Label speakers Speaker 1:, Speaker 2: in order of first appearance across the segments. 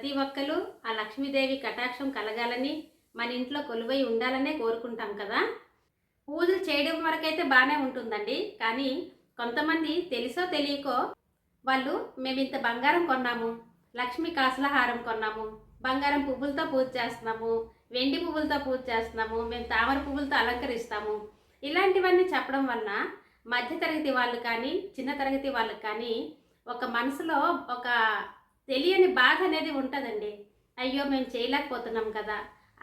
Speaker 1: ప్రతి ఒక్కరు ఆ లక్ష్మీదేవి కటాక్షం కలగాలని మన ఇంట్లో కొలువై ఉండాలనే కోరుకుంటాం కదా? పూజలు చేయడం వరకైతే బాగానే ఉంటుందండి. కానీ కొంతమంది తెలుసో తెలియకో వాళ్ళు మేము ఇంత బంగారం కొన్నాము లక్ష్మి కాసుల హారం కొన్నాము బంగారం పువ్వులతో పూజ చేస్తున్నాము వెండి పువ్వులతో పూజ చేస్తున్నాము మేము తామర పువ్వులతో అలంకరిస్తాము. ఇలాంటివన్నీ చెప్పడం వలన మధ్యతరగతి వాళ్ళు కానీ చిన్న తరగతి వాళ్ళకి కానీ ఒక మనసులో ఒక తెలియని బాధ అనేది ఉంటుందండి. అయ్యో మేము చేయలేకపోతున్నాం కదా.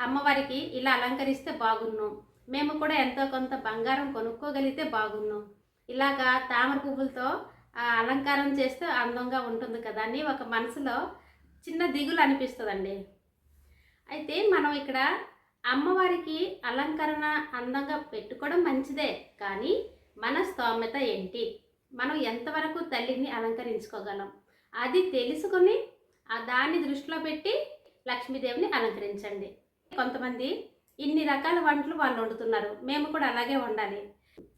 Speaker 1: అమ్మవారికి ఇలా అలంకరిస్తే బాగున్ను. మేము కూడా ఎంతో కొంత బంగారం కొనుక్కోగలిగితే బాగున్ను. ఇలాగా తామర పువ్వులతో అలంకారం చేస్తే అందంగా ఉంటుంది కదా అని ఒక మనసులో చిన్న దిగులు అనిపిస్తుందండి. అయితే మనం ఇక్కడ అమ్మవారికి అలంకరణ అందంగా పెట్టుకోవడం మంచిదే కానీ మన స్తోమత ఏంటి? మనం ఎంతవరకు తల్లిని అలంకరించుకోగలం? అది తెలుసుకొని ఆ దాన్ని దృష్టిలో పెట్టి లక్ష్మీదేవిని అలంకరించండి. కొంతమంది ఇన్ని రకాల వంటలు వాళ్ళు వండుతున్నారు మేము కూడా అలాగే వండాలి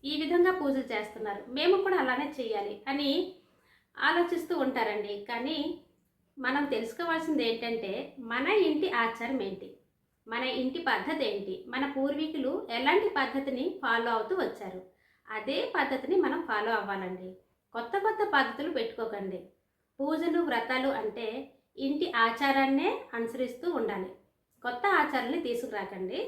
Speaker 1: ఈ విధంగా పూజలు చేస్తున్నారు మేము కూడా అలానే చేయాలి అని ఆలోచిస్తూ ఉంటారండి. కానీ మనం తెలుసుకోవాల్సింది ఏంటంటే మన ఇంటి ఆచారం ఏంటి? మన ఇంటి పద్ధతి ఏంటి? మన పూర్వీకులు ఎలాంటి పద్ధతిని ఫాలో అవుతూ వచ్చారు? అదే పద్ధతిని మనం ఫాలో అవ్వాలండి. కొత్త కొత్త పద్ధతులు పెట్టుకోకండి. పూజలు వ్రతాలు అంటే ఇంటి ఆచారాన్నే అనుసరిస్తూ ఉండాలి. కొత్త ఆచారాన్ని తీసుకురాకండి.